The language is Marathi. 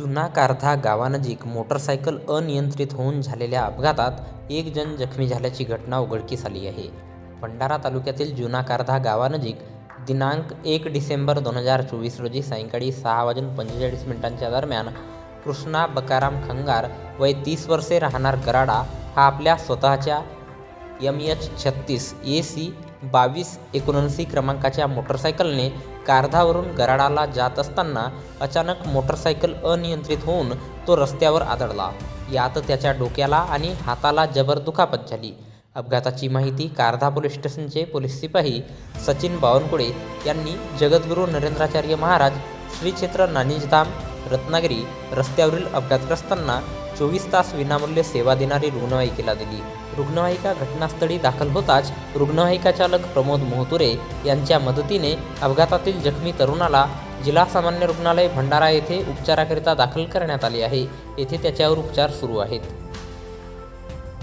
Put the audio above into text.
जुना कारथा गावानजीक मोटरसायकल अनियंत्रित होऊन झालेल्या अपघातात एक जण जखमी झाल्याची घटना उघडकीस आली आहे. भंडारा तालुक्यातील जुना कारधा गावानजीक दिनांक एक डिसेंबर दोन हजार चोवीस रोजी सायंकाळी सहा वाजून पंचेचाळीस मिनिटांच्या दरम्यान कृष्णा बकाराम खंगार वय तीस वर्षे राहणार गराडा हा आपल्या स्वतःच्या एम एच छत्तीस ए सी बावीस एकोणऐंशी क्रमांकाच्या मोटरसायकलने कारधावरून गराडाला जात असताना अचानक मोटरसायकल अनियंत्रित होऊन तो रस्त्यावर आदळला. यात त्याच्या डोक्याला आणि हाताला जबर दुखापत झाली. अपघाताची माहिती कारधा पोलीस स्टेशनचे पोलीस सिपाही सचिन बावनकुळे यांनी जगद्गुरू नरेंद्राचार्य महाराज श्रीक्षेत्र नानिजधाम रत्नागिरी रस्त्यावरील अपघातग्रस्तांना चोवीस तास विनामूल्य सेवा देणारी रुग्णवाहिकेला दिली. रुग्णवाहिका घटनास्थळी दाखल होताच रुग्णवाहिका चालक प्रमोद मोहतुरे यांच्या मदतीने अपघातातील जखमी तरुणाला जिल्हा सामान्य रुग्णालय भंडारा येथे उपचाराकरिता दाखल करण्यात आले आहे. येथे त्याच्यावर उपचार सुरू आहेत.